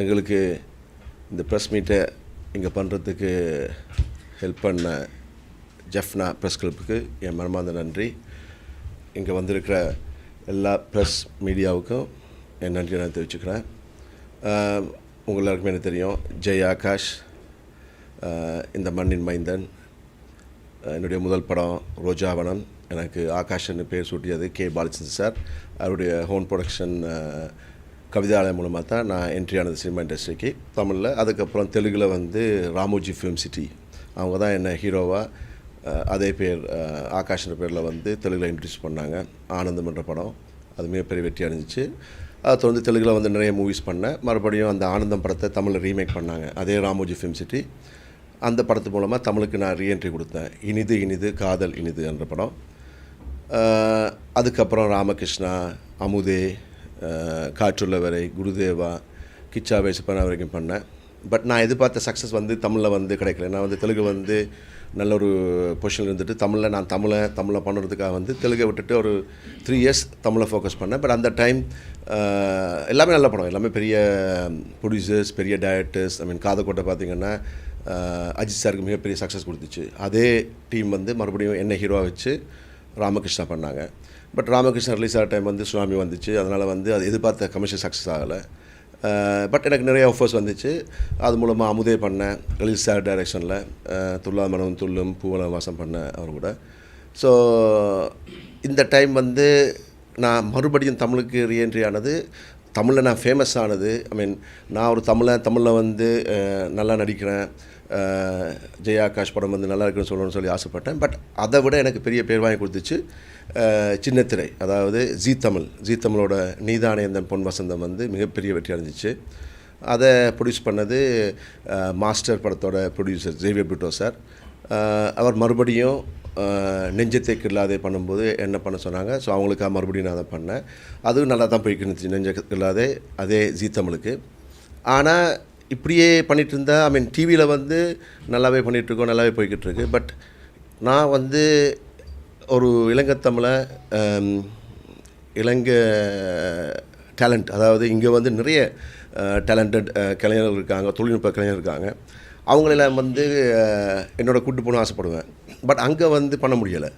எங்களுக்கு இந்த ப்ரெஸ் மீட்டை இங்கே பண்ணுறதுக்கு ஹெல்ப் பண்ண ஜெஃப்னா ப்ரெஸ் கிளப்புக்கு என் மனமார்ந்த நன்றி. இங்கே வந்திருக்கிற எல்லா ப்ரெஸ் மீடியாவுக்கும் என் நன்றியை நான் தெரிவிச்சுக்கிறேன். உங்கள் எல்லாருக்குமே எனக்கு தெரியும் ஜெய் ஆகாஷ் இந்த மண்ணின் மைந்தன் என்னுடைய முதல் படம் ரோஜாவனம் எனக்கு ஆகாஷ்னு பேர் சூட்டியது கே பாலச்சந்திரன் சார். அவருடைய ஹோம் ப்ரொடக்ஷன் கவிதாலயம் மூலமாக தான் நான் என்ட்ரி ஆனது சினிமா இண்டஸ்ட்ரிக்கு தமிழில். அதுக்கப்புறம் தெலுங்கில் வந்து ராமோஜி ஃபிலிம் சிட்டி அவங்க தான் என்னை ஹீரோவாக அதே பேர் ஆஹ், ஆகாஷ்ன்ற பேரில் வந்து தெலுங்கில் இன்ட்ரடியூஸ் பண்ணாங்க. ஆனந்தம் என்ற படம். அது மிகப்பெரிய வெற்றி அடைஞ்சிச்சு. அதை தொடர்ந்து தெலுங்கில் வந்து நிறைய மூவிஸ் பண்ணேன். மறுபடியும் அந்த ஆனந்தம் படத்தை தமிழில் ரீமேக் பண்ணாங்க. அதே ராமோஜி ஃபிலிம் சிட்டி அந்த படத்து மூலமாக தமிழுக்கு நான் ரீஎன்ட்ரி கொடுத்தேன். இனிது இனிது காதல் இனிது என்ற படம். அதுக்கப்புறம் ராமகிருஷ்ணா அமுதே காற்றுள்ள காற்றுள்ளவரை குருதேவா கிச்சா வேசுப்பன வரைக்கும் பண்ணேன். பட் நான் எதிர்பார்த்த சக்ஸஸ் வந்து தமிழில் வந்து கிடைக்கல. நான் வந்து தெலுங்கு வந்து நல்ல ஒரு பொசிஷனில் இருந்துட்டு தமிழில் நான் தமிழை தமிழை பண்ணுறதுக்காக வந்து தெலுங்கை விட்டுட்டு ஒரு த்ரீ இயர்ஸ் தமிழை ஃபோக்கஸ் பண்ணேன். பட் அந்த டைம் எல்லாமே நல்ல படம். எல்லாமே பெரிய ப்ரொடியூசர்ஸ் பெரிய டைரக்டர்ஸ் ஐ மீன் காதக்கோட்டை பார்த்திங்கன்னா அஜித் சாருக்கு மிகப்பெரிய சக்ஸஸ் கொடுத்துச்சு. அதே டீம் வந்து மறுபடியும் என்ன ஹீரோவாக வச்சு ராமகிருஷ்ணா பண்ணாங்க. பட் ராமகிருஷ்ணன் ரிலீஸ் ஆகிற டைம் வந்து சுனாமி வந்துச்சு. அதனால் வந்து அது எதிர்பார்த்த கமர்ஷியல் சக்ஸஸ் ஆகலை. பட் எனக்கு நிறைய ஆஃபர்ஸ் வந்துச்சு. அது மூலமாக அமுதே பண்ணேன் ரிலீஸ் சார் டைரெக்ஷனில் துல்லா மனம் துள்ளும் பூவன வாசம் பண்ணேன் அவர் கூட. ஸோ இந்த டைம் வந்து நான் மறுபடியும் தமிழுக்கு ரீஎன்ட்ரி ஆனது தமிழில் நான் ஃபேமஸ் ஆனது ஐ மீன் நான் ஒரு தமிழன் தமிழில் வந்து நல்லா நடிக்கிறேன். ஜெயா ஆகாஷ் படம் வந்து நல்லா இருக்குன்னு சொல்லணும்னு சொல்லி ஆசைப்பட்டேன். பட் அதை விட எனக்கு பெரிய பேர் வாங்கி கொடுத்துச்சு சின்னத்திரை. அதாவது ஜீ தமிழ். ஜீ தமிழோட நீதானே பொன் வசந்தம் வந்து மிகப்பெரிய வெற்றி அடைஞ்சிச்சு. அதை ப்ரொடியூஸ் பண்ணது மாஸ்டர் படத்தோட ப்ரொடியூசர் ஜேவியர் பிட்டோ சார். அவர் மறுபடியும் அஹ், நெஞ்சத்தை இல்லாதே பண்ணும்போது என்ன பண்ண சொன்னாங்க. ஸோ அவங்களுக்காக மறுபடியும் நான் அதை பண்ணேன். அதுவும் நல்லா தான் போய்க்கு இருந்துச்சு நெஞ்ச இல்லாதே அதே ஜீ தமிழுக்கு. ஆனால் இப்படியே பண்ணிகிட்டு இருந்தால் ஐ மீன் டிவியில் வந்து நல்லாவே பண்ணிகிட்ருக்கோம் நல்லாவே போய்கிட்டு இருக்கு பட் நான் வந்து ஒரு இளங்கத்தமிழை தமிழை um, இளங்க டேலண்ட் uh, அதாவது இங்கே வந்து நிறைய uh, டேலண்டட் uh, கலைஞர்கள் இருக்காங்க தொழில்நுட்ப கலைஞர் இருக்காங்க. அவங்களெல்லாம் வந்து என்னோட கூட்டு போகணும்னு ஆசைப்படுவேன். பட் அங்கே வந்து பண்ண முடியலை.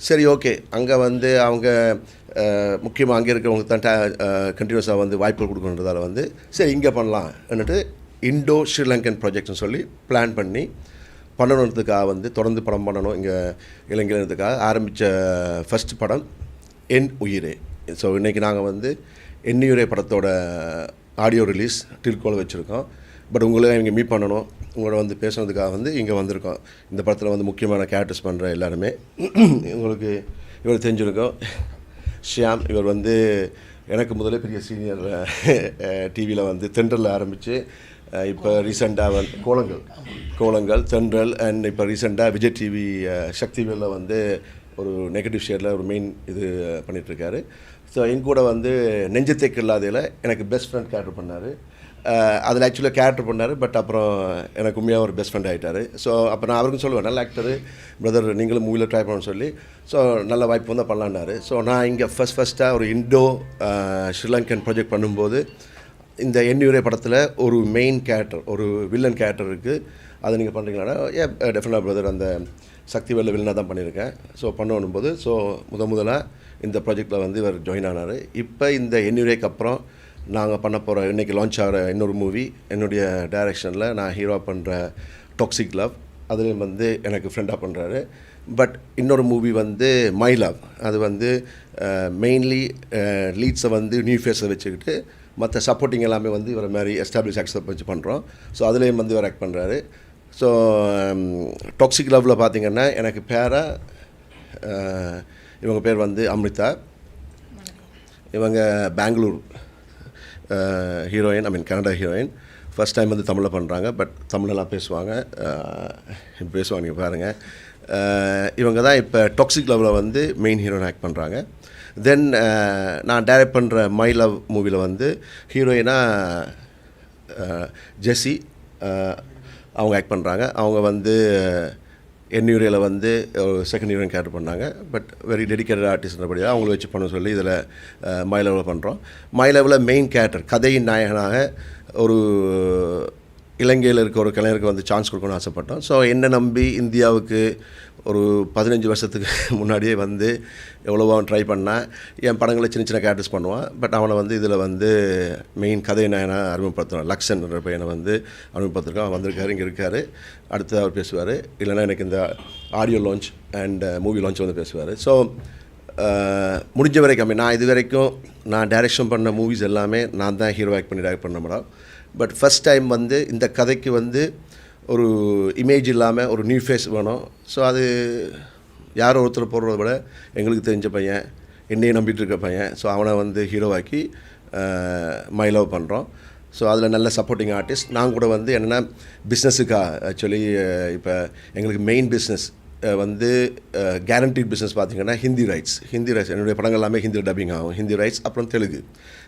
சரி ஓகே அங்கே வந்து அவங்க முக்கியமாக அங்கே இருக்கிறவங்க தான் கண்டினியூஸாக வந்து வாய்ப்புகள் கொடுக்கணுன்றதால வந்து சரி இங்கே பண்ணலாம் என்னட்டு இண்டோ ஸ்ரீலங்கன் ப்ராஜெக்ட்னு சொல்லி பிளான் பண்ணி பண்ணணுன்றதுக்காக வந்து தொடர்ந்து படம் பண்ணணும் இங்கே இளைஞர்களுக்காக ஆரம்பித்த ஃபஸ்ட் படம் என் உயிரே. ஸோ இன்றைக்கி நாங்கள் வந்து எண்ணியுரை படத்தோட ஆடியோ ரிலீஸ் டில்கோல் வச்சுருக்கோம். பட் உங்களை இங்கே மீட் பண்ணணும் உங்களோட வந்து பேசுனதுக்காக வந்து இங்கே வந்திருக்கோம். இந்த படத்தில் வந்து முக்கியமான கேரக்டர்ஸ் பண்ணுற எல்லாருமே உங்களுக்கு இவர் தெரிஞ்சிருக்கோம். ஷியாம் இவர் வந்து எனக்கு முதல்ல பெரிய சீனியர் டிவியில் வந்து தென்றலில் ஆரம்பித்து இப்போ ரீசெண்டாக வந்து கோலங்கள். கோலங்கள் தென்றல் அண்ட் இப்போ ரீசெண்டாக விஜய் டிவி சக்திவேலில் வந்து ஒரு நெகட்டிவ் ஷேரில் ஒரு மெயின் இது பண்ணிகிட்ருக்காரு ஸோ என் கூட வந்து நெஞ்சத்தை இல்லாதையில் எனக்கு பெஸ்ட் ஃப்ரெண்ட் கேரக்டர் பண்ணார். அதில் ஆக்சுவலாக கேரக்டர் பண்ணார் பட் அப்புறம் எனக்கு உண்மையாக ஒரு பெஸ்ட் ஃப்ரெண்ட் ஆகிட்டார் ஸோ அப்போ நான் அவருக்கும் சொல்லுவேன் நல்ல ஆக்டர் பிரதர் நீங்களும் மூவியில் ட்ரை பண்ணணும்னு சொல்லி. ஸோ நல்ல வாய்ப்பு வந்தால் பண்ணலான்னாரு. ஸோ நான் இங்கே ஃபஸ்ட் ஃபஸ்ட்டாக ஒரு இண்டோ ஸ்ரீலங்கன் ப்ராஜெக்ட் பண்ணும்போது இந்த எண்ணியுரை படத்தில் ஒரு மெயின் கேரக்டர் ஒரு வில்லன் கேரக்டர் இருக்குது அதை நீங்கள் பண்ணுறீங்களா ஏ டெஃபினட்டாக பிரதர் அந்த சக்தி வெள்ள வில்லனாக தான் பண்ணியிருக்கேன். ஸோ பண்ணணும் போது ஸோ முத முதலாக இந்த ப்ராஜெக்டில் வந்து இவர் ஜாயின் ஆனார். இப்போ இந்த எண்ணியுரைக்கு அப்புறம் நாங்கள் பண்ண போகிற இன்றைக்கி லான்ச் ஆகிற இன்னொரு மூவி என்னுடைய டைரெக்ஷனில் நான் ஹீரோ பண்ணுற டாக்ஸிக் லவ் அதுலேயும் வந்து எனக்கு ஃப்ரெண்டாக பண்ணுறாரு பட் இன்னொரு மூவி வந்து மை லவ் அது வந்து மெயின்லி லீட்ஸை வந்து நியூ ஃபேஸை வச்சுக்கிட்டு மற்ற சப்போர்ட்டிங் எல்லாமே வந்து இவரை மாதிரி எஸ்டாப்ளிஷ் ஆக்சப் வச்சு பண்ணுறோம் ஸோ அதுலேயும் வந்து இவர் ஆக்ட் பண்ணுறாரு ஸோ டாக்ஸிக் லவ்வில் பார்த்திங்கன்னா எனக்கு பேராக இவங்க பேர் வந்து அம்ரிதா. இவங்க Bangalore. Heroine I mean Kannada heroine first time வந்து தமிழில் பண்ணுறாங்க பட் தமிழெல்லாம் பேசுவாங்க. பேசுவாங்க நீங்கள் பாருங்கள் இவங்க தான் இப்போ டாக்ஸிக் லவ்வில் வந்து மெயின் ஹீரோயின் ஆக்ட் பண்ணுறாங்க தென் நான் டைரக்ட் பண்ணுற மை லவ் மூவியில் வந்து ஹீரோயினாக ஜெஸ்ஸி அவங்க ஆக்ட் பண்ணுறாங்க அவங்க வந்து என் யூரியில் வந்து ஒரு செகண்ட் யூரியன் கேரக்டர் பண்ணாங்க. பட் வெரி டெடிக்கேட்டட் ஆர்டிஸ்ட்ன்றபடியாக அவங்கள வச்சு பண்ண சொல்லி இதில் மை லெவலில் பண்ணுறோம் மை லெவலில் மெயின் கேரக்டர் கதையின் நாயகனாக ஒரு இலங்கையில் இருக்க ஒரு கலைஞருக்கு வந்து சான்ஸ் கொடுக்கணும்னு ஆசைப்பட்டோம். ஸோ என்னை நம்பி இந்தியாவுக்கு ஒரு பதினஞ்சு வருஷத்துக்கு முன்னாடியே வந்து எவ்வளவோ அவன் ட்ரை பண்ணான். என் படங்களை சின்ன சின்ன கேரக்டர்ஸ் பண்ணுவான். பட் அவனை வந்து இதில் வந்து மெயின் கதை நான் அறிமுகப்படுத்துவேன் லக்ஷன்ற பையனை வந்து அறிமுகப்படுத்திருக்கான். அவன் வந்திருக்காரு இங்கே இருக்கார். அடுத்து அவர் பேசுவார். இல்லைன்னா எனக்கு இந்த audio launch and movie launch வந்து பேசுவார். ஸோ uh, முடிஞ்ச வரைக்கும் நான் இது வரைக்கும் நான் டைரெக்ஷன் பண்ண மூவிஸ் எல்லாமே நான் தான் ஹீரோ ஆக்ட் பண்ணி டைரக்ட் பண்ண மேடம் பட் ஃபஸ்ட் டைம் வந்து இந்த கதைக்கு வந்து ஒரு இமேஜ் இல்லாமல் ஒரு நியூ ஃபேஸ் வேணும். ஸோ அது யார் ஒருத்தர் போடுறத விட எங்களுக்கு தெரிஞ்ச பையன் என்னையும் நம்பிட்டு இருக்க பையன். ஸோ அவனை வந்து ஹீரோவாக்கி மை லவ் பண்ணுறோம் ஸோ அதில் நல்ல சப்போர்ட்டிங் ஆர்டிஸ்ட் நான் கூட வந்து என்னென்னா பிஸ்னஸுக்காக ஆக்சுவலி இப்போ எங்களுக்கு மெயின் பிஸ்னஸ் வந்து கேரண்டீட் பிஸ்னஸ் பார்த்தீங்கன்னா ஹிந்தி ரைட்ஸ் ஹிந்தி ரைட்ஸ் என்னுடைய படங்கள் எல்லாமே ஹிந்தி டப்பிங் ஆகும். ஹிந்தி ரைட்ஸ் அப்புறம் தெலுங்கு.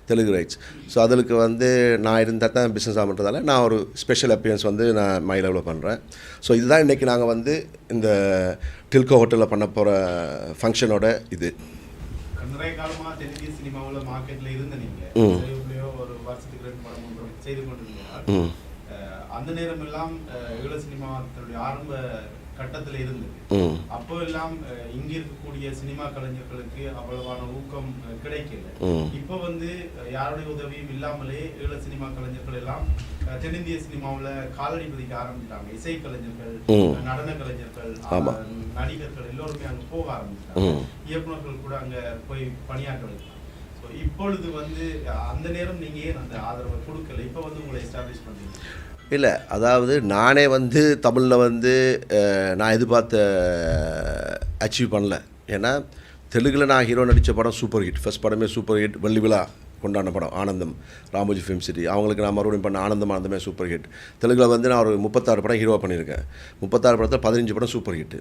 தெலுங்கு ரைட்ஸ் ஸோ அதுக்கு வந்து நான் இருந்தால் தான் பிஸ்னஸ் ஆகுன்றதால நான் ஒரு ஸ்பெஷல் அப்பியன்ஸ் வந்து நான் மை லெவலில் பண்ணுறேன் ஸோ இதுதான் இன்றைக்கி நாங்கள் வந்து இந்த டில்கோ ஹோட்டலில் பண்ண போகிற ஃபங்க்ஷனோட இது. நிறைய காலமா தென்னிந்திய சினிமாவுல மார்க்கெட்ல இருந்த நீங்க ம். எப்படியோ ஒரு வருஷத்துக்கு ரெண்டு படம் மூன்று படம் செய்து கொண்டிருந்தீங்க. ம். அஹ் அந்த நேரம் எல்லாம் ஈழ சினிமா தன்னுடைய ஆரம்ப கட்டத்துல இருந்தது. ம். அப்போ எல்லாம் இங்க இருக்கக்கூடிய சினிமா கலைஞர்களுக்கு அவ்வளவான ஊக்கம் கிடைக்கல. இப்போ வந்து யாருடைய உதவியும் இல்லாமலே ஈழ சினிமா கலைஞர்கள் எல்லாம் தென்னிந்திய சினிமாவுல காலடி பதிக்க ஆரம்பிச்சிட்டாங்க இசை கலைஞர்கள். நடன கலைஞர்கள் நடிகர்கள் எல்லோருமே அங்க போக ஆரம்பிச்சிட்டாங்க ம். இயக்குனர்கள் கூட அங்க போய் பணியாற்ற இப்பொழுது வந்து அந்த நேரம் நீங்க ஏன் அந்த ஆதரவை கொடுக்கல? இப்போ வந்து உங்களை எஸ்டாப்ளிஷ் பண்றீங்க? இல்லை அதாவது நானே வந்து தமிழில் வந்து நான் எதிர்பார்த்த அச்சீவ் பண்ணல. ஏன்னா தெலுங்கில் நான் ஹீரோ நடித்த படம் சூப்பர் ஹிட் ஃபஸ்ட் படமே சூப்பர் ஹிட் வெள்ளி விழா கொண்டாடின படம் ஆனந்தம். ராமோஜி ஃபிலிம் சிட்டி அவங்களுக்கு நான் மறுபடியும் பண்ண ஆனந்தம் ஆனந்தமே சூப்பர் ஹிட் தெலுங்கில் வந்து நான் ஒரு முப்பத்தாறு படம் ஹீரோவாக பண்ணியிருக்கேன். முப்பத்தாறு படத்தில் பதினஞ்சு படம் சூப்பர் ஹிட்டு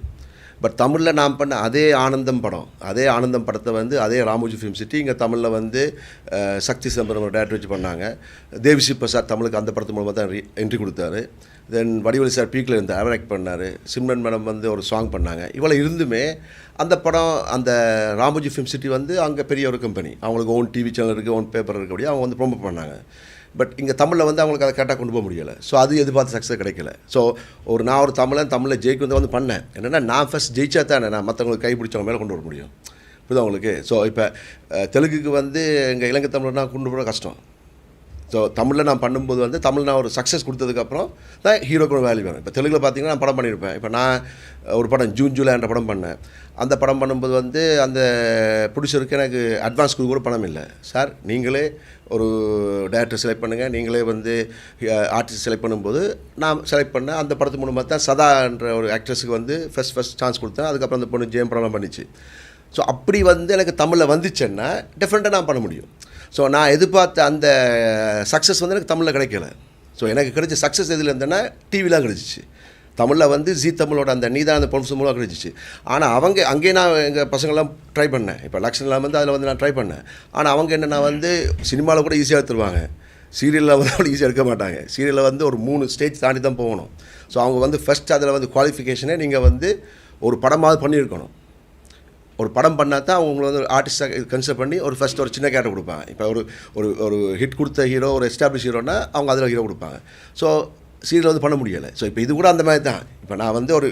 பட் தமிழில் நான் பண்ண அதே ஆனந்தம் படம் அதே ஆனந்தம் படத்தை வந்து அதே ராமோஜி ஃபிலிம் சிட்டி இங்கே தமிழில் வந்து சக்தி சம்பரம் டேரக்டர் வச்சு பண்ணாங்க. தேவிஸ்ரீ பிரசாத் தமிழுக்கு அந்த படத்து மூலமாக தான் என்ட்ரி கொடுத்தாரு. தென் வடிவலி சார் பீக்கில் இருந்து அவர் ஆக்ட் பண்ணார். சிம்ரன் மேடம் வந்து ஒரு சாங் பண்ணாங்க. இவ்வளோ இருந்துமே அந்த படம் அந்த ராமோஜி ஃபிலிம் சிட்டி வந்து அங்கே பெரிய ஒரு கம்பெனி அவங்களுக்கு ஓன் டிவி சேனல் இருக்குது ஓன் பேப்பர் இருக்கக்கூடிய அவங்க வந்து ப்ரொமோட் பண்ணாங்க. பட் இங்கே தமிழில் வந்து அவங்களுக்கு அதை கரெக்டாக கொண்டு போக முடியலை. ஸோ அது எதிர்பார்த்து சக்ஸஸ் கிடைக்கல. ஸோ ஒரு நான் ஒரு தமிழன் தமிழில் ஜெயிக்கு வந்து வந்து பண்ணேன். என்னென்னா நான் ஃபஸ்ட் ஜெயிச்சா தானே நான் மற்றவங்களுக்கு கை பிடிச்சவங்க மேலே கொண்டு வர முடியும். புரியுதா உங்களுக்கு? ஸோ இப்போ தெலுங்குக்கு வந்து எங்கள் இலங்கை தமிழனா கொண்டு போகிற கஷ்டம். ஸோ தமிழில் நான் பண்ணும்போது வந்து தமிழ் நான் ஒரு சக்ஸஸ் கொடுத்ததுக்கப்புறம் தான் ஹீரோக்கு ஒரு வேல்யூ வேணும் இப்போ தெலுங்கில் பார்த்தீங்கன்னா நான் படம் பண்ணியிருப்பேன் இப்போ நான் ஒரு படம் ஜூன் ஜூலை என்ற படம் பண்ணேன். அந்த படம் பண்ணும்போது வந்து அந்த ப்ரொடியூசருக்கு எனக்கு அட்வான்ஸ் கொடுக்க கூட பணம் இல்லை. சார் நீங்களே ஒரு டேரக்டர் செலக்ட் பண்ணுங்கள் நீங்களே வந்து uh, ஆர்டிஸ்ட் செலக்ட் பண்ணும்போது நான் செலக்ட் பண்ணேன். அந்த படத்து மூலமாக தான் சதான்ற ஒரு ஆக்ட்ரஸுக்கு வந்து ஃபஸ்ட் ஃபஸ்ட் சான்ஸ் கொடுத்தேன். அதுக்கப்புறம் அந்த பொண்ணு ஜெயம் படம்லாம் பண்ணிச்சு. ஸோ அப்படி வந்து எனக்கு தமிழில் வந்துச்சுன்னா டிஃப்ரெண்ட்டாக நான் பண்ண முடியும். ஸோ நான் எதிர்பார்த்த அந்த சக்ஸஸ் வந்து எனக்கு தமிழில் கிடைக்கல. ஸோ எனக்கு கிடைச்ச சக்ஸஸ் எதில் இருந்தேன்னா டிவிலாம் கிடைச்சிச்சு. தமிழில் வந்து ஜி தமிழோட அந்த நீதான் அந்த பொலிஸ் மூலம் கிடைச்சிச்சு. ஆனால் அவங்க அங்கேயே நான் எங்கள் பசங்கள்லாம் ட்ரை பண்ணேன். இப்போ லக்ஷன்லாம் வந்து அதில் வந்து நான் ட்ரை பண்ணேன். ஆனால் அவங்க என்னென்னா வந்து சினிமாவில் கூட ஈஸியாக எடுத்துருவாங்க. சீரியலில் வந்து அவ்வளோ ஈஸியாக எடுக்க மாட்டாங்க. சீரியலில் வந்து ஒரு மூணு ஸ்டேஜ் தாண்டி தான் போகணும். ஸோ அவங்க வந்து ஃபஸ்ட் அதில் வந்து குவாலிஃபிகேஷனே நீங்கள் வந்து ஒரு படமாவது பண்ணியிருக்கணும். ஒரு படம் பண்ணால் தான் அவங்களை வந்து ஆர்டிஸ்டாக கன்சிடர் பண்ணி ஒரு ஃபஸ்ட் ஒரு சின்ன கேரக்டர் கொடுப்பாங்க. இப்போ ஒரு ஒரு ஒரு ஹிட் கொடுத்த ஹீரோ ஒரு எஸ்டாப்ளிஷ் ஹீரோனா அவங்க அதில் ஹீரோ கொடுப்பாங்க. ஸோ சீரியல் வந்து பண்ண முடியலை. ஸோ இப்போ இது கூட அந்த மாதிரி தான் இப்போ நான் வந்து ஒரு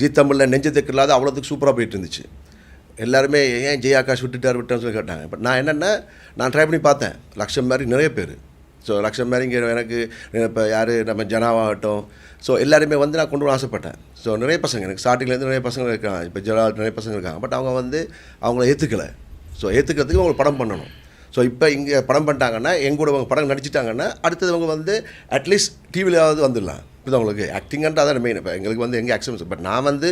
ஜீ தமிழில் நெஞ்சத்துக்கு இல்லாத அவ்வளோத்துக்கு சூப்பராக போயிட்டு இருந்துச்சு எல்லாருமே ஏன் ஜெய் ஆகாஷ் விட்டுட்டார் விட்டான்னு சொல்லி கேட்டாங்க. பட் நான் என்னென்னா நான் ட்ரை பண்ணி பார்த்தேன். லட்சம் மாதிரி நிறைய பேர். ஸோ லட்சம் மாதிரி இங்கே எனக்கு இப்போ யார் நம்ம ஜனாவாகட்டும் ஸோ எல்லாருமே வந்து நான் கொண்டு வர ஆசைப்பட்டேன். ஸோ நிறைய பசங்க எனக்கு ஸ்டார்டிங்லேருந்து நிறைய பசங்க இருக்காங்க. இப்போ ஜனா நிறைய பசங்க இருக்காங்க. பட் அவங்க வந்து அவங்கள ஏற்றுக்கலை ஸோ ஏற்றுக்கிறதுக்கு அவங்க படம் பண்ணணும். ஸோ இப்போ இங்கே படம் பண்ணிட்டாங்கன்னா எங்கூட அவங்க படம் நடிச்சிட்டாங்கன்னா அவங்க வந்து அட்லீஸ்ட் டிவிலையாவது வந்துடலாம். இப்போ உங்களுக்கு? ஆக்டிங்கன்ற அதான் மெயின் இப்போ எங்களுக்கு வந்து எங்கே ஆக்ஷன்ஸ் பட் நான் வந்து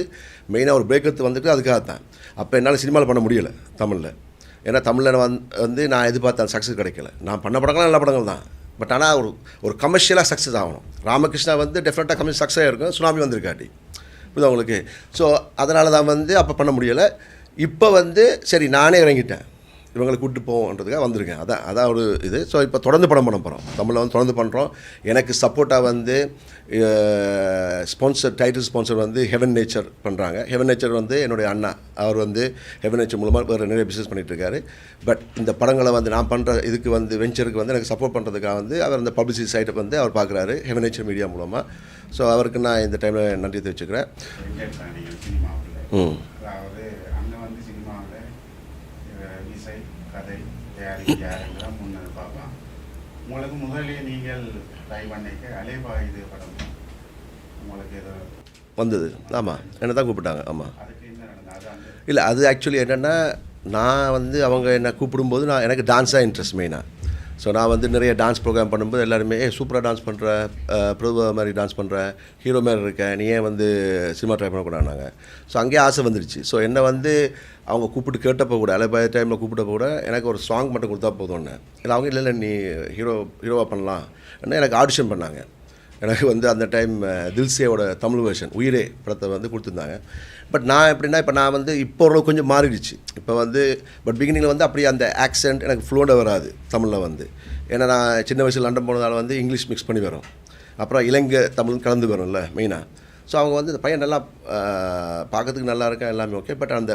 மெயினாக ஒரு பிரேக் எடுத்து வந்துட்டு அதுக்காக தான். அப்போ என்னால் சினிமாவில் பண்ண முடியலை தமிழில். ஏன்னா தமிழில் வந்து வந்து நான் எதிர்பார்த்த சக்ஸஸ் கிடைக்கல. நான் பண்ண படங்கள்லாம் நல்ல படங்கள் தான் பட் ஆனால் ஒரு ஒரு கமர்ஷியலாக சக்ஸஸ் ஆகணும். ராமகிருஷ்ணா வந்து டெஃபினட்டாக கமர்ஷியல் சக்ஸஸ் இருக்கும் சுனாமி வந்திருக்காட்டி. புரியுதா உங்களுக்கு? ஸோ அதனால தான் வந்து அப்போ பண்ண முடியலை. இப்போ வந்து சரி நானே இறங்கிட்டேன். இவங்களை கூப்பிட்டு போவோன்றதுக்காக வந்திருக்கேன். அதான் அதான் ஒரு இது. ஸோ இப்போ தொடர்ந்து படம் பண்ண போகிறோம் தமிழில் வந்து தொடர்ந்து பண்ணுறோம் எனக்கு சப்போர்ட்டாக வந்து ஸ்பான்சர் டைட்டில் ஸ்பான்சர் வந்து ஹெவன் நேச்சர் பண்ணுறாங்க ஹெவன் நேச்சர் வந்து என்னுடைய அண்ணா. அவர் வந்து ஹெவன் நேச்சர் மூலமாக வேறு நிறைய பிஸ்னஸ் பண்ணிட்டு இருக்காரு. பட் இந்த படங்களை வந்து நான் பண்ணுற இதுக்கு வந்து வெஞ்சருக்கு வந்து எனக்கு சப்போர்ட் பண்ணுறதுக்காக வந்து அவர் அந்த பப்ளிசிட்டி சைட்டை வந்து அவர் பார்க்குறாரு ஹெவன் நேச்சர் மீடியா மூலமாக ஸோ அவருக்கு நான் இந்த டைமில் நன்றி தெரிவிச்சுக்கிறேன். ம் அதாவது அங்கே வந்து சினிமாவில் இசை கதை தயாரிப்பு யாருங்கெல்லாம் முன்னே பார்க்கலாம். உங்களுக்கு முதலே நீங்கள் ட்ரை பண்ணிக்க அலேபா இது படம் உங்களுக்கு ஏதோ வந்தது. ஆமாம் என்னை தான் கூப்பிட்டாங்க. ஆமாம் இல்லை அது ஆக்சுவலி என்னென்னா நான் வந்து அவங்க என்னை கூப்பிடும்போது நான் எனக்கு டான்ஸாக இன்ட்ரெஸ்ட் மெயினாக ஸோ நான் வந்து நிறைய டான்ஸ் ப்ரோக்ராம் பண்ணும்போது எல்லாருமே ஏ சூப்பராக டான்ஸ் பண்ணுற பிரபு மாதிரி டான்ஸ் பண்ணுற ஹீரோ மாதிரி இருக்கேன் நீ ஏன் வந்து சினிமா ட்ரை பண்ணக்கூடாதுனாங்க ஸோ அங்கேயே ஆசை வந்துருச்சு. ஸோ என்னை வந்து அவங்க கூப்பிட்டு கேட்டப்போ கூட அலைபாய டைமில் கூப்பிட்டப்போ கூட எனக்கு ஒரு சாங் மட்டும் கொடுத்தா போதும்னு. இல்லை அவங்க இல்லை இல்லை நீ ஹீரோ ஹீரோவாக பண்ணலாம். எனக்கு ஆடிஷன் பண்ணாங்க. எனக்கு வந்து அந்த டைம் தில்சியோட தமிழ் வெர்ஷன் உயிரே படத்தை வந்து கொடுத்துருந்தாங்க. பட் நான் எப்படின்னா இப்போ நான் வந்து இப்போ ஓரளவு கொஞ்சம் மாறிடுச்சு. இப்போ வந்து பட் பிகினிங்கில் வந்து அப்படியே அந்த ஆக்சென்ட் எனக்கு ஃப்ளூண்டாக வராது தமிழில் வந்து. ஏன்னா நான் சின்ன வயசில் லண்டன் போனதால் வந்து இங்கிலீஷ் மிக்ஸ் பண்ணி வரும். அப்புறம் இலங்கை தமிழ் கலந்து வரும்ல மெயினாக ஸோ அவங்க வந்து இந்த பையன் நல்லா பார்க்கறதுக்கு நல்லா இருக்கா எல்லாமே ஓகே பட் அந்த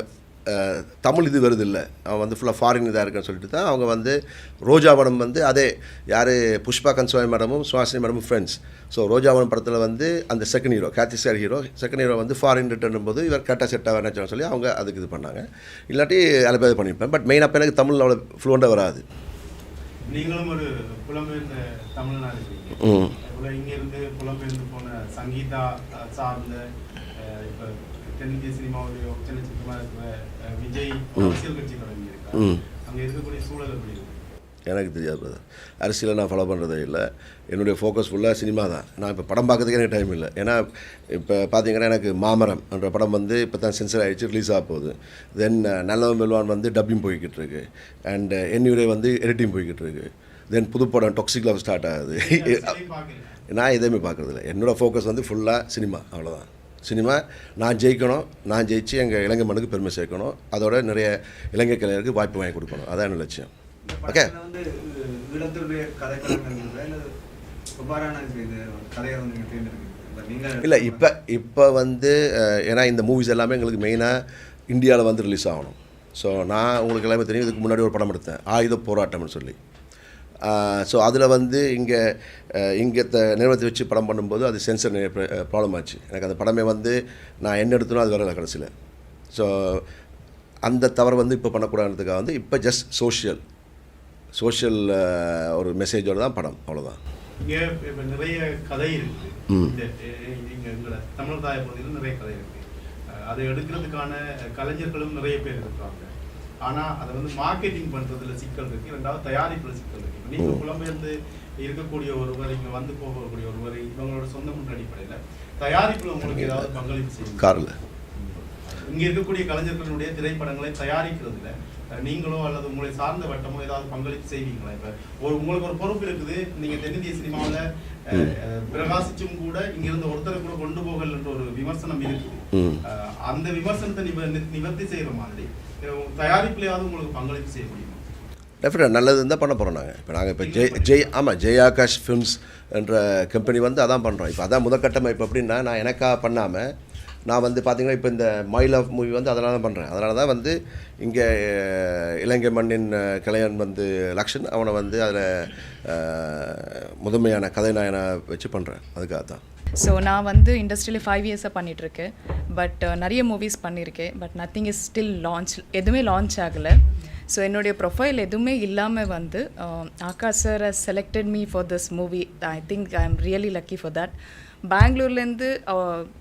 தமிழ் இது வருது இல்லை அவன் வந்து ஃபுல்லாக ஃபாரின் இதாக இருக்குன்னு சொல்லிட்டு தான் அவங்க வந்து ரோஜா படம் வந்து அதே யார் புஷ்பா கன்சுவாமி மேடமும் சுவாசினி மேடமும் ஃப்ரெண்ட்ஸ் ஸோ ரோஜாவனம் படத்தில் வந்து அந்த second hero Karthi sir hero second hero வந்து ஃபாரின் ரிட்டர்ன் போது இவர் கரெக்டாக செட்டாக வேணாச்சுன்னு சொல்லி அவங்க அதுக்கு இது பண்ணாங்க. இல்லாட்டி அதில் பேர் பண்ணியிருப்பேன். பட் மெயினாக எனக்கு தமிழ் அவ்வளோ ஃப்ளூண்டாக வராது. நீங்களும் ஒரு புலம்பெயர்ந்த தமிழ்நாடு இங்கிருந்து புலம்பெயர்ந்து போன சங்கீதா சார்ந்த இப்ப தென்னிந்திய சினிமாவுடைய உச்ச நட்சத்திரமாக இருக்கிற விஜய் அரசியல் கட்சி தொடங்கியிருக்காரு. அங்க இருக்கக்கூடிய சூழல் எப்படி இருக்கு? எனக்கு தெரியாது brother. அரசியலை நான் ஃபாலோ பண்ணுறதே இல்லை. என்னுடைய ஃபோக்கஸ் ஃபுல்லாக சினிமா தான். நான் இப்போ படம் பார்க்கறதுக்கு எனக்கு டைம் இல்லை. ஏன்னா இப்போ பார்த்தீங்கன்னா எனக்கு மாமரம் என்ற படம் வந்து இப்போ தான் சென்சர் ஆகிடுச்சு ரிலீஸ் ஆக போகுது தென் நல்லவன் வெல்வான் வந்து டப்பிங் போய்கிட்டு இருக்கு. அண்ட் என்னுடைய வந்து எடிட்டிங் போய்கிட்டு இருக்கு. தென் புதுப்படம் டாக்ஸிக் லவ் ஸ்டார்ட் ஆகுது. நான் எதுவுமே பார்க்குறதில்ல. என்னோட ஃபோக்கஸ் வந்து ஃபுல்லாக சினிமா அவ்வளோதான் சினிமா நான் ஜெயிக்கணும் நான் ஜெயிச்சு எங்கள் இலங்கை மண்ணுக்கு பெருமை சேர்க்கணும். அதோட நிறைய இலங்கை கலைஞருக்கு வாய்ப்பு வாங்கி கொடுக்கணும். அதான் என்னோட லட்சியம். ஓகே இல்லை இப்போ இப்போ வந்து ஏன்னா இந்த மூவிஸ் எல்லாமே எங்களுக்கு மெயினாக இந்தியாவில் வந்து ரிலீஸ் ஆகணும். ஸோ நான் உங்களுக்கு எல்லாமே தெரியும் இதுக்கு முன்னாடி ஒரு படம் எடுத்தேன். ஆயுத போராட்டம்னு சொல்லி. ஸோ அதில் வந்து இங்கே இங்கே நிறுவனத்தை வச்சு படம் பண்ணும்போது அது சென்சர் ப்ராப்ளம் ஆச்சு. எனக்கு அந்த படமே வந்து நான் என்ன எடுத்தனோ அது வரல கடைசியில். ஸோ அந்த தவறு வந்து இப்போ பண்ணக்கூடாதுன்றதுக்காக வந்து இப்போ ஜஸ்ட் சோஷியல் சோஷியல் ஒரு மெசேஜோடு தான் படம் அவ்வளோதான் இங்க இப்ப நிறைய கதை இருக்கு? ம். இந்த எ- இங்க எங்களோட தமிழ் தாய பகுதியில் நிறைய கதை இருக்கு. அஹ் அதை எடுக்கிறதுக்கான கலைஞர்களும் நிறைய பேர் இருக்காங்க. ஆனா அதை வந்து மார்க்கெட்டிங் பண்றதுல சிக்கல் இருக்கு. ரெண்டாவது தயாரிப்புல சிக்கல் இருக்கு. இப்ப நீங்க ம். புலம்பெயர்ந்து இருக்கக்கூடிய ஒருவர் இங்க வந்து போகக்கூடிய ஒருவர் இவங்களோட சொந்த முன் அடிப்படையில தயாரிப்புல உங்களுக்கு ஏதாவது பங்களிப்பு காரில். இங்க இருக்கக்கூடிய கலைஞர்களுடைய திரைப்படங்களை தயாரிக்கிறதுல அஹ், நீங்களோ அல்லது உங்களை சார்ந்த வட்டமோ ஏதாவது பங்களிப்பு செய்வீங்களா இப்ப? ஒரு உங்களுக்கு ஒரு பொறுப்பு இருக்குது நீங்க தென்னிந்திய சினிமாவுல பிரகாசிச்சும் கூட இங்க இருந்த ஒருத்தரை கூட கொண்டு போகல என்ற ஒரு விமர்சனம் இருக்குது. அந்த விமர்சனத்தை நிவர்த்தி செய்யற மாதிரி தயாரிப்புலயாவது உங்களுக்கு பங்களிப்பு செய்ய முடியுமா? டெஃபினட் நல்லது இருந்தால் பண்ண போகிறோம் நாங்கள் இப்போ நாங்கள் இப்போ ஜெய் ஜெய் ஆமாம் ஜெய் ஆகாஷ் ஃபிலிம்ஸ் என்ற கம்பெனி வந்து அதான் பண்ணுறோம் இப்போ அதான் முதற்கட்டமாக இப்போ எப்படின்னா நான் எனக்காக பண்ணாமல் நான் வந்து பார்த்தீங்கன்னா இப்போ இந்த மை லவ் மூவி வந்து அதனால தான் பண்ணுறேன் அதனால தான் வந்து இங்கே இலங்கை மண்ணின் கலைஞன் வந்து லக்ஷன் அவனை வந்து அதில் முதன்மையான கதைநாயனை வச்சு பண்ணுறேன் அதுக்காக தான். ஸோ நான் வந்து இண்டஸ்ட்ரியில் ஃபைவ் இயர்ஸாக பண்ணிகிட்ருக்கேன் பட் நிறைய மூவிஸ் பண்ணியிருக்கேன். But nothing is still launch எதுவுமே லான்ச் ஆகலை. ஸோ என்னுடைய ப்ரொஃபைல் எதுவுமே இல்லாமல் வந்து Akash sir has selected me for this movie I think I am really lucky for that பெங்களூர்லேருந்து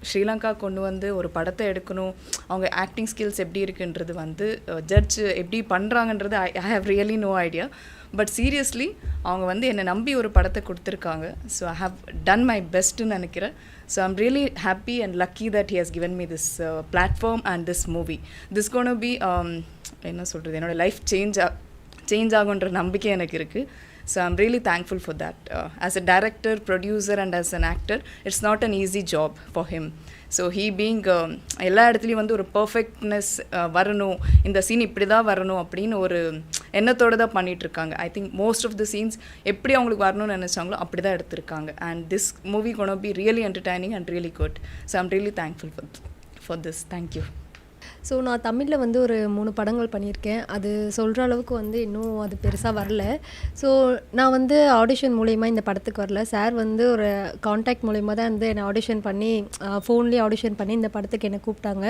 ஸ்ரீலங்கா கொண்டு வந்து ஒரு படத்தை எடுக்கணும். அவங்க ஆக்டிங் ஸ்கில்ஸ் எப்படி இருக்குன்றது வந்து ஜட்ஜ் எப்படி பண்ணுறாங்கன்றது I I really no idea but seriously அவங்க வந்து என்னை நம்பி ஒரு படத்தை கொடுத்துருக்காங்க. So I have done my பெஸ்ட்டுன்னு நினைக்கிறேன். So I'm really happy and lucky that he has given me this platform and this movie this this be um, என்ன சொல்கிறது என்னோட லைஃப் சேஞ்ச் சேஞ்ச் ஆகுன்ற நம்பிக்கை எனக்கு இருக்குது So I'm really thankful for that. Uh, as a director, producer, and as an actor, it's not an easy job for him. So he being எல்லா இடத்துலையும் வந்து ஒரு பர்ஃபெக்ட்னஸ் uh, வரணும். இந்த சீன் இப்படி தான் வரணும் அப்படின்னு ஒரு எண்ணத்தோடு தான் பண்ணிகிட்ருக்காங்க இருக்காங்க I think most of the scenes எப்படி அவங்களுக்கு வரணும்னு நினச்சாங்களோ அப்படி தான் எடுத்திருக்காங்க and this movie gonna be really entertaining and really good so I'm really thankful for for this thank you so நான் தமிழில் வந்து ஒரு மூணு படங்கள் பண்ணியிருக்கேன். அது சொல்கிற அளவுக்கு வந்து இன்னும் அது பெருசாக வரல. ஸோ நான் வந்து ஆடிஷன் மூலயமா இந்த படத்துக்கு வரல. சார் வந்து ஒரு காண்டாக்ட் மூலயமா தான் வந்து என்னை ஆடிஷன் பண்ணி ஃபோன்லேயே ஆடிஷன் பண்ணி இந்த படத்துக்கு என்னை கூப்பிட்டாங்க.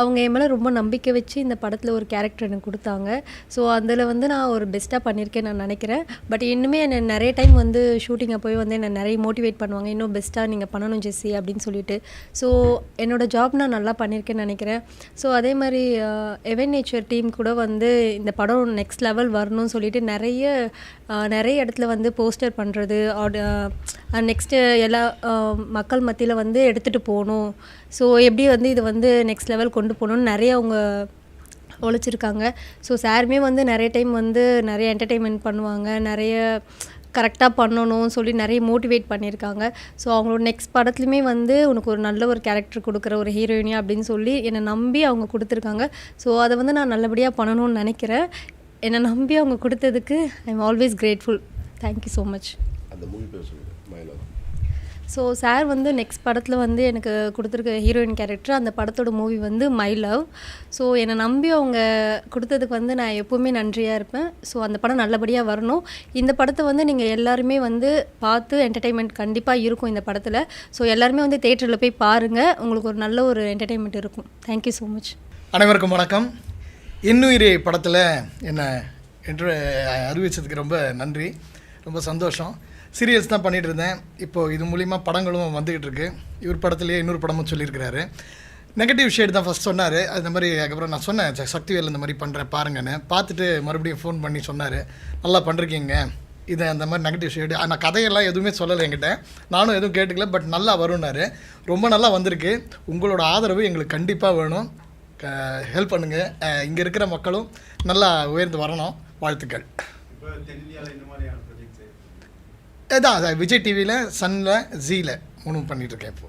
அவங்க என் மேலே ரொம்ப நம்பிக்கை வச்சு இந்த படத்தில் ஒரு கேரக்டர் எனக்கு கொடுத்தாங்க. ஸோ அதில் வந்து நான் ஒரு பெஸ்ட்டாக பண்ணியிருக்கேன் நான் நினைக்கிறேன். பட் இன்னுமே என்னை நிறைய டைம் வந்து ஷூட்டிங்கை போய் வந்து என்னை நிறைய மோட்டிவேட் பண்ணுவாங்க. இன்னும் பெஸ்ட்டாக நீங்கள் பண்ணணும் ஜெஸ்ஸி அப்படின்னு சொல்லிட்டு. ஸோ என்னோட ஜாப் நான் நல்லா பண்ணியிருக்கேன்னு நினைக்கிறேன். ஸோ அதே மாதிரி எவன் நேச்சர் டீம் கூட வந்து இந்த படம் நெக்ஸ்ட் லெவல் வரணும்னு சொல்லிட்டு நிறைய நிறைய இடத்துல வந்து போஸ்டர் பண்ணுறது நெக்ஸ்ட்டு எல்லா மக்கள் மத்தியில் வந்து எடுத்துகிட்டு போகணும். ஸோ எப்படி வந்து இது வந்து நெக்ஸ்ட் லெவல் கொண்டு போகணும்னு நிறைய அவங்க உழைச்சிருக்காங்க ஸோ சாருமே வந்து நிறைய டைம் வந்து நிறைய என்டர்டெயின்மெண்ட் பண்ணுவாங்க. நிறைய கரெக்டாக பண்ணணும் சொல்லி நிறைய மோட்டிவேட் பண்ணியிருக்காங்க. ஸோ அவங்களோட நெக்ஸ்ட் படத்துலையுமே வந்து உனக்கு ஒரு நல்ல ஒரு கேரக்டர் கொடுக்குற ஒரு ஹீரோயினியா அப்படின்னு சொல்லி என்னை நம்பி அவங்க கொடுத்துருக்காங்க. ஸோ அதை வந்து நான் நல்லபடியாக பண்ணணும்னு நினைக்கிறேன். என்னை நம்பி அவங்க கொடுத்ததுக்கு I am always grateful thank you so much அந்த மூவி பேர் சொல்லுங்கள் ஸோ சார் வந்து நெக்ஸ்ட் படத்தில் வந்து எனக்கு கொடுத்துருக்க ஹீரோயின் கேரக்டர் அந்த படத்தோட மூவி வந்து மை லவ் ஸோ என்னை நம்பி அவங்க கொடுத்ததுக்கு வந்து நான் எப்போவுமே நன்றியாக இருப்பேன். ஸோ அந்த படம் நல்லபடியாக வரணும். இந்த படத்தை வந்து நீங்கள் எல்லாருமே வந்து பார்த்து என்டர்டெயின்மெண்ட் கண்டிப்பாக இருக்கும் இந்த படத்தில். ஸோ எல்லாருமே வந்து தேட்டரில் போய் பாருங்கள் உங்களுக்கு ஒரு நல்ல ஒரு என்டர்டெயின்மெண்ட் இருக்கும். தேங்க்யூ ஸோ மச் அனைவருக்கும் வணக்கம். இன்னுயிரே படத்தில் என்னை என்று அறிவிச்சதுக்கு ரொம்ப நன்றி. ரொம்ப சந்தோஷம். சீரியல்ஸ் தான் பண்ணிகிட்டு இருந்தேன். இப்போது இது மூலிமா படங்களும் வந்துக்கிட்டு இருக்கு. இவர் படத்துலேயே இன்னொரு படமும் சொல்லியிருக்கிறாரு. நெகட்டிவ் ஷேட் தான் ஃபஸ்ட் சொன்னார். அந்த மாதிரி அதுக்கப்புறம் நான் சொன்னேன் "ச- சக்திவேல் இந்த மாதிரி பண்ணுறேன் பாருங்கன்னு. பார்த்துட்டு மறுபடியும் ஃபோன் பண்ணி சொன்னார். நல்லா பண்ணுறீங்க இது அந்த மாதிரி நெகட்டிவ் ஷேடு ஆனால் கதையெல்லாம் எதுவுமே சொல்லலை என்கிட்ட. நானும் எதுவும் கேட்டுக்கல பட் நல்லா வரும்னாரு. ரொம்ப நல்லா வந்திருக்கு. உங்களோட ஆதரவு எங்களுக்கு கண்டிப்பாக வேணும். ஹெல்ப் பண்ணுங்கள் இங்கே இருக்கிற மக்களும் நல்லா உயர்ந்து வரணும். வாழ்த்துக்கள் இப்போ தென்னிந்தியாவில் இந்த மாதிரியான ப்ரொஜெக்ட்ஸ் இதான் விஜய் டிவியில் சன்னில் ஜீல மூணும் பண்ணிகிட்ருக்கேன் இப்போ.